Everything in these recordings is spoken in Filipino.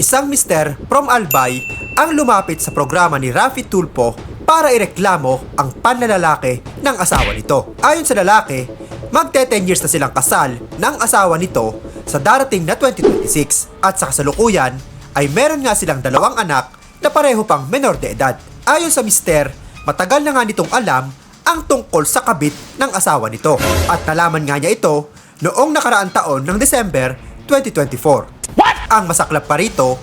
Isang mister from Albay ang lumapit sa programa ni Rafi Tulpo para ireklamo ang panlalalaki ng asawa nito. Ayon sa lalaki, magte 10 years na silang kasal ng asawa nito sa darating na 2026 at sa kasalukuyan ay meron nga silang dalawang anak na pareho pang menor de edad. Ayon sa mister, matagal na nga nitong alam ang tungkol sa kabit ng asawa nito at nalaman nga niya ito noong nakaraang taon ng December 2024. Ang masaklap pa rito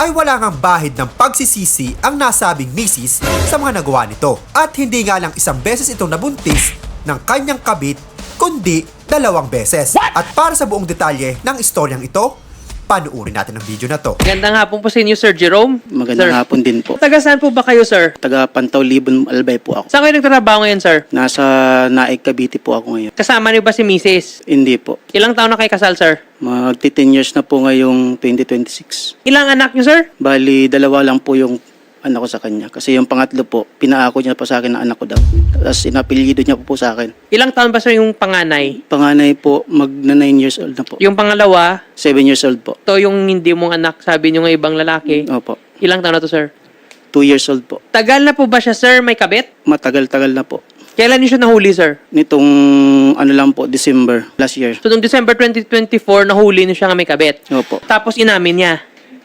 ay wala ngang bahid ng pagsisisi ang nasabing misis sa mga nagawa nito. At hindi nga lang isang beses itong nabuntis ng kanyang kabit, kundi dalawang beses. At para sa buong detalye ng istoryang ito, panuuri natin ang video na to. Gandang hapon po sa inyo, Sir Jerome. Magandang sir. hapon din po. Taga saan po ba kayo, sir? Taga Pantaw Libon Albay po ako. Saan kayo nagtatrabaho ngayon, sir? Nasa Naik Cavite po ako ngayon. Kasama niyo ba si Mrs.? Hindi po. Ilang taon na kayo kasal, sir? Magti 10 years na po ngayong 2026. Ilang anak niyo, sir? Bali, dalawa lang po yung anak ko sa kanya. Kasi yung pangatlo po, pinaako niya po sa akin na anak ko daw. Tapos inapelyido niya po po sa akin. Ilang taon ba, sir, yung panganay? Panganay po, mag na 9 years old na po. Yung pangalawa, 7 years old po. to yung hindi mong anak, sabi niyo ng ibang lalaki. Opo. Ilang taon na to, sir? 2 years old po. Tagal na po ba siya, sir? May kabit? Matagal-tagal na po. Kailan niyo siya nahuli, sir? Nitong ano lang po, December last year. So, noong December 2024, nahuli niyo siya nga may kabit. Opo. Tapos inamin niya.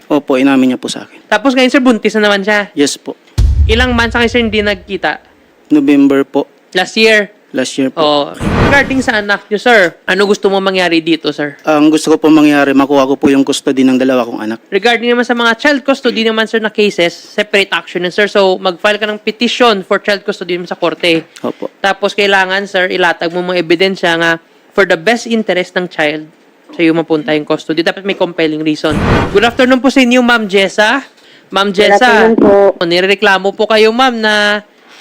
Opo, inamin niya po sa akin. Tapos ngayon, sir, buntis na naman siya. Yes po. Ilang months na kayo, sir, hindi nagkita? November po. Last year. Last year po. Oh, regarding sa anak niyo, sir, ano gusto mo mangyari dito, sir? Ang gusto ko po mangyari, makuha ko po yung custody ng dalawa kong anak. Regarding naman sa mga child custody naman, sir, na cases, separate action yan, sir. So, mag-file ka ng petition for child custody naman sa korte. Opo. Tapos, kailangan, sir, ilatag mo mga ebidensya nga for the best interest ng child sa iyo mapunta yung custody. Dapat may compelling reason. Good afternoon po sa inyo, Ma'am Jessa. Ma'am Jessa, afternoon po. nireklamo po kayo, ma'am, na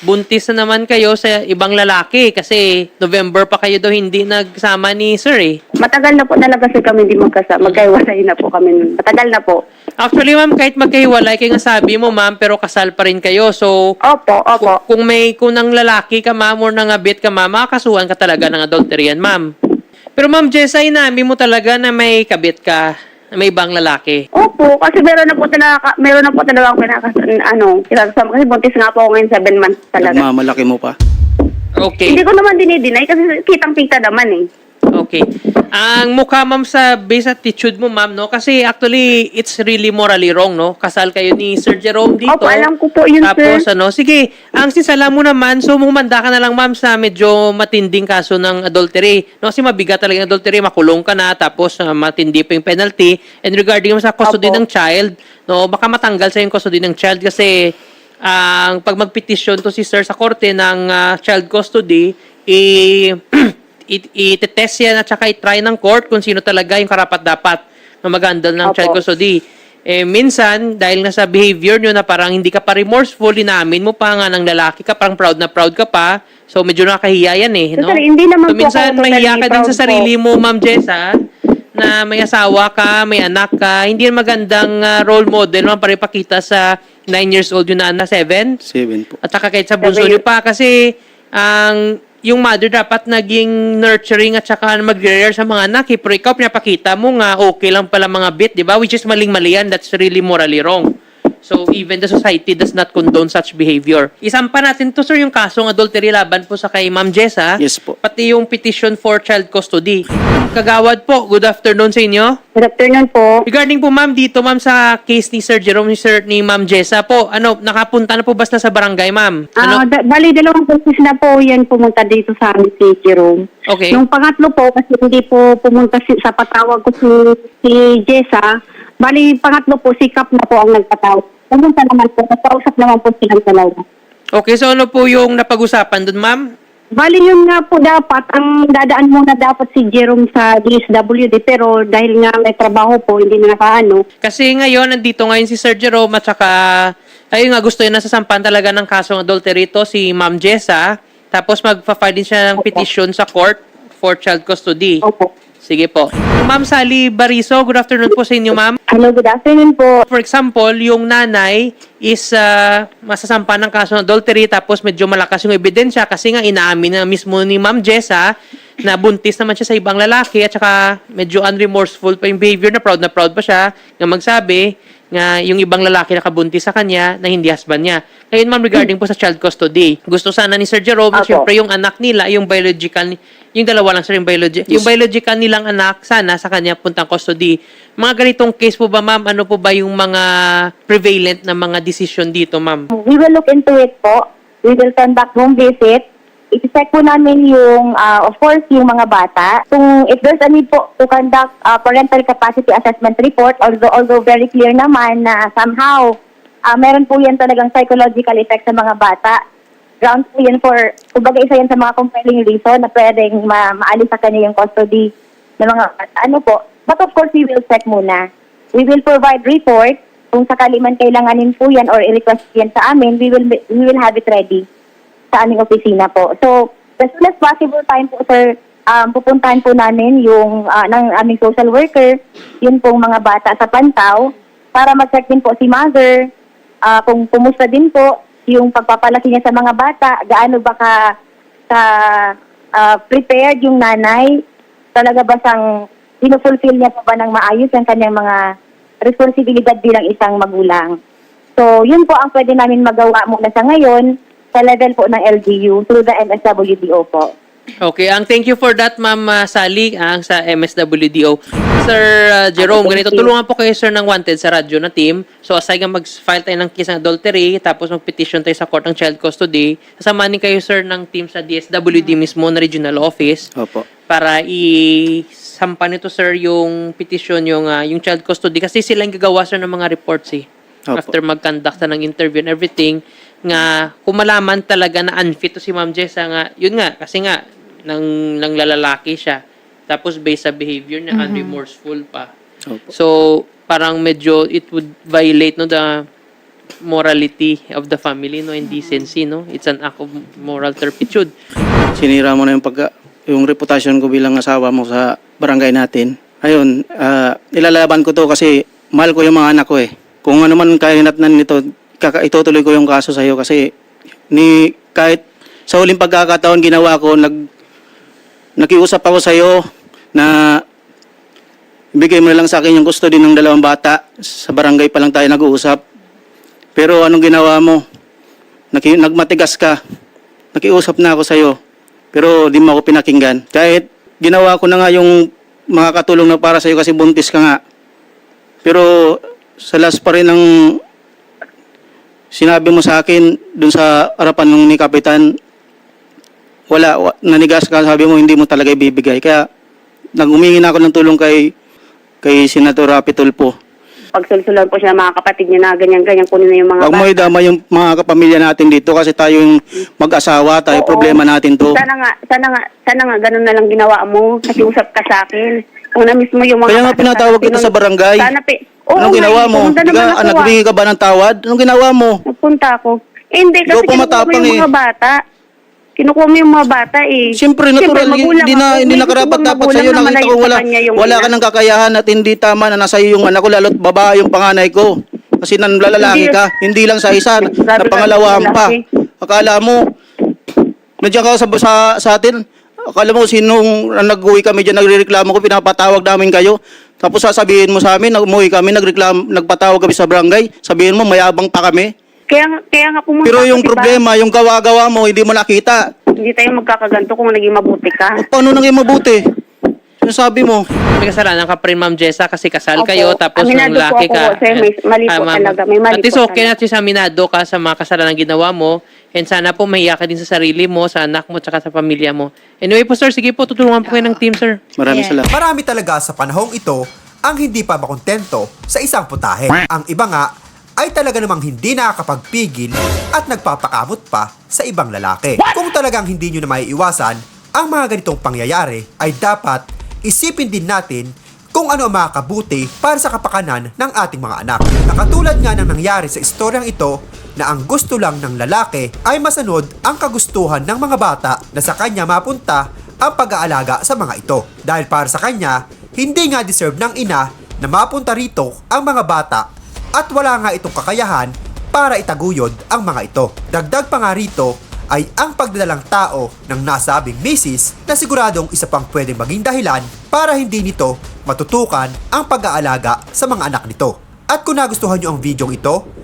buntis na naman kayo sa ibang lalaki kasi November pa kayo daw hindi nagsama ni sir eh. Matagal na po talaga kasi kami hindi magkasa, magkaiwalay na po kami. nun. Matagal na po. Actually, ma'am, kahit magkahiwalay, kaya nga sabi mo, ma'am, pero kasal pa rin kayo. So, Opo, opo. kung may kung nang lalaki ka, ma'am, or nangabit ka, ma'am, makakasuhan ka talaga ng adultery yan, ma'am. Pero, ma'am, Jessa, inamin mo talaga na may kabit ka, na may ibang lalaki. Opo, kasi meron na po talaga, meron na po talaga ako kinakas, ano, kinakasama. Kasi buntis nga po ako ngayon, seven months talaga. Nagmamalaki mo pa. Okay. Hindi ko naman dinideny kasi kitang-kita naman eh. Okay. Ang mukha, ma'am, sa base attitude mo, ma'am, no? Kasi actually, it's really morally wrong, no? Kasal kayo ni Sir Jerome dito. Opo, alam ko po yun, Tapos, sir. ano, sige, ang sisala mo naman, so humanda ka na lang, ma'am, sa medyo matinding kaso ng adultery. No? Kasi mabigat talaga yung adultery, makulong ka na, tapos ah, matindi pa yung penalty. And regarding naman sa custody Opo. ng child, no, baka matanggal sa yung custody ng child kasi ang pag magpetisyon to si sir sa korte ng ah, child custody, i i- i-test yan at saka i-try ng court kung sino talaga yung karapat-dapat na mag-handle ng Opo. child custody. Eh, minsan, dahil nga sa behavior nyo na parang hindi ka pa remorseful, inamin mo pa nga ng lalaki ka, parang proud na proud ka pa. So, medyo nakahiya yan eh. No? Sir, hindi so, naman po minsan, ako mahiya ka din sa sarili mo, Ma'am Jessa, na may asawa ka, may anak ka. Hindi yan magandang ah, role model naman para ipakita sa 9 years old yun na anak, 7? Seven po. At saka kahit sa bunso Sabi- niyo pa kasi ang yung mother dapat naging nurturing at saka magre-rare sa mga anak. Eh, pero ikaw, pinapakita mo nga okay lang pala mga bit, di ba? Which is maling-mali yan. That's really morally wrong. So, even the society does not condone such behavior. Isampa natin to, sir, yung kasong adultery laban po sa kay Ma'am Jessa. Yes po. Pati yung petition for child custody. Kagawad po, good afternoon sa inyo. Good afternoon po. Regarding po ma'am dito ma'am sa case ni Sir Jerome ni Sir ni Ma'am Jessa po, ano nakapunta na po basta sa barangay ma'am? Ano? Ah, da- bali, dalawang beses na po yan pumunta dito sa amin si Jerome. Okay. Nung pangatlo po, kasi hindi po pumunta si, sa patawag ko si, si Jessa, bali, pangatlo po, si Kap na po ang nagpatawag. Pumunta naman po, nagpausap naman po silang dalawa. Okay, so ano po yung napag-usapan doon ma'am? Bali, yun nga po dapat, ang dadaan muna dapat si Jerome sa DSWD, pero dahil nga may trabaho po, hindi na nakaano. Kasi ngayon nandito ngayon si Sir Jerome at saka ayun nga gusto niya nasasampan talaga ng kasong adultery to si Ma'am Jessa. Tapos magpa-file din siya ng petition sa court for child custody. Opo. Sige po. Ma'am Sally Bariso, good afternoon po sa inyo ma'am. Hello, good afternoon po. For example, yung nanay is ah, masasampa ng kaso ng adultery tapos medyo malakas yung ebidensya kasi nga inaamin na mismo ni Ma'am Jessa na buntis naman siya sa ibang lalaki at saka medyo unremorseful pa yung behavior na proud na proud pa siya na magsabi nga yung ibang lalaki nakabuntis sa kanya na hindi husband niya. Ngayon ma'am, regarding po sa child custody, gusto sana ni Sir Jerome Apo. syempre yung anak nila, yung biological, yung dalawa lang sir, yung, biologi- yung biological nilang anak, sana sa kanya puntang custody. Mga ganitong case po ba ma'am, ano po ba yung mga prevalent na mga decision dito ma'am? We will look into it po. We will conduct home visit. I-check po namin yung, ah, of course, yung mga bata. Kung if there's a need po to conduct ah, parental capacity assessment report, although, although very clear naman na somehow ah, meron po yan talagang psychological effect sa mga bata. Grounds po yan for, kumbaga isa yan sa mga compelling reason na pwedeng ma maalis sa kanya yung custody ng mga bata. Ano po? But of course, we will check muna. We will provide report kung sakali man kailanganin po yan or i-request yan sa amin, we will we will have it ready sa aming opisina po. So, as soon as possible time po, sir, um, pupuntahan po namin yung ah, ng aming social worker, yun pong mga bata sa Pantaw, para mag-check din po si mother, ah, kung kumusta din po yung pagpapalaki niya sa mga bata, gaano ba ka, ka ah, prepared yung nanay, talaga ba siyang sinufulfill niya pa ba ng maayos ang kanyang mga responsibilidad bilang isang magulang. So, yun po ang pwede namin magawa muna sa ngayon sa level po ng LGU through the MSWDO po. Okay, ang thank you for that, Ma'am uh, Sally, ang sa MSWDO. Sir uh, Jerome, ganito, tulungan po kayo, sir, ng wanted sa radyo na team. So, aside nga mag-file tayo ng case ng adultery, tapos mag-petition tayo sa court ng child custody, sasamanin kayo, sir, ng team sa DSWD mismo na regional office Opo. para i-sampa nito, sir, yung petition, yung, uh, yung child custody. Kasi sila yung gagawa, sir, ng mga reports, eh. Opo. After mag-conduct ng interview and everything, nga kung malaman talaga na unfit to si Ma'am Jessa nga, yun nga, kasi nga, nang, nang lalalaki siya. Tapos based sa behavior niya, unremorseful pa. Opo. So, parang medyo it would violate no the morality of the family no and decency no it's an act of moral turpitude Sinira mo na yung pagka, yung reputasyon ko bilang asawa mo sa barangay natin. Ayun, ah, ilalaban ko to kasi mahal ko yung mga anak ko eh. Kung ano man kahinatnan nito, kaka, itutuloy ko yung kaso sa iyo kasi ni kahit sa huling pagkakataon ginawa ko, nag nakiusap ako sa iyo na ibigay mo na lang sa akin yung custody ng dalawang bata. Sa barangay pa lang tayo nag-uusap. Pero anong ginawa mo? Naki, nagmatigas ka. Nakiusap na ako sa iyo. Pero di mo ako pinakinggan. Kahit ginawa ko na nga yung mga katulong na para sa iyo kasi buntis ka nga. Pero sa last pa rin ng sinabi mo sa akin dun sa harapan ng ni Kapitan, wala, wa, nanigas ka, sabi mo hindi mo talaga ibibigay. Kaya nag-umingi na ako ng tulong kay kay Senator Rapi Tulfo. Pagsulsulan po siya mga kapatid niya na ganyan-ganyan kunin na yung mga Huwag mo idama yung mga kapamilya natin dito kasi tayo yung mag-asawa, tayo Oo. problema natin to. Sana nga, sana nga, sana nga ganun na lang ginawa mo. Nakiusap ka sa akin. Kung na mismo yung mga Kaya nga bata, pinatawag kita sa barangay. Sana pi... Oo Anong ginawa mo? pumunta Di naman ka, ako, ah. ka ba ng tawad? Anong ginawa mo? Nagpunta ako. Eh, hindi, kasi Ikaw pa kinukuha mo matapang yung eh. mga bata. Kinukuha mo yung mga bata eh. Siyempre, natural, magulang hindi na, hindi May na karapat dapat bang sa'yo. magulang na Nakita ko sa wala, kanya yung wala ina? ka ng kakayahan at hindi tama na nasa iyo yung anak ko, lalo't babae yung panganay ko. Kasi nanlalaki Hindi. ka, hindi lang sa isa, Grabe na ka, pangalawahan pa. Akala mo, nandiyan ka sa, sa, sa atin, akala mo sinong nag-uwi kami dyan, nagrereklamo ko, pinapatawag namin kayo. Tapos sasabihin mo sa amin, umuwi kami, nagreklamo, nagpatawag kami sa barangay, sabihin mo, mayabang pa kami. Kaya, nga- kaya nga pumunta Pero ako, yung diba? problema, yung gawa-gawa mo, hindi mo nakita. Hindi tayo magkakaganto kung naging mabuti ka. O, paano nang mabuti? Sinasabi mo, may kasalanan ka pa rin, Ma'am Jessa, kasi kasal Opo. kayo, tapos Aminado nung po laki ako, ka. sir. May- mali po ma'am. talaga. May mali At least po okay talaga. na at aminado ka sa mga kasalanan ginawa mo. And sana po mahiya ka din sa sarili mo, sa anak mo, tsaka sa pamilya mo. Anyway po, sir, sige po, tutulungan po kayo ng team, sir. maraming Yeah. salamat. Marami talaga sa panahong ito ang hindi pa makontento sa isang putahe. Ang iba nga ay talaga namang hindi nakakapagpigil at nagpapakamot pa sa ibang lalaki. Kung talagang hindi nyo na maiiwasan ang mga ganitong pangyayari ay dapat isipin din natin kung ano ang makakabuti para sa kapakanan ng ating mga anak. Nakatulad nga ng nangyari sa istoryang ito na ang gusto lang ng lalaki ay masanod ang kagustuhan ng mga bata na sa kanya mapunta ang pag-aalaga sa mga ito. Dahil para sa kanya, hindi nga deserve ng ina na mapunta rito ang mga bata at wala nga itong kakayahan para itaguyod ang mga ito. Dagdag pa nga rito ay ang pagdadalang tao ng nasabing misis na siguradong isa pang pwedeng maging dahilan para hindi nito matutukan ang pag-aalaga sa mga anak nito. At kung nagustuhan nyo ang video ito,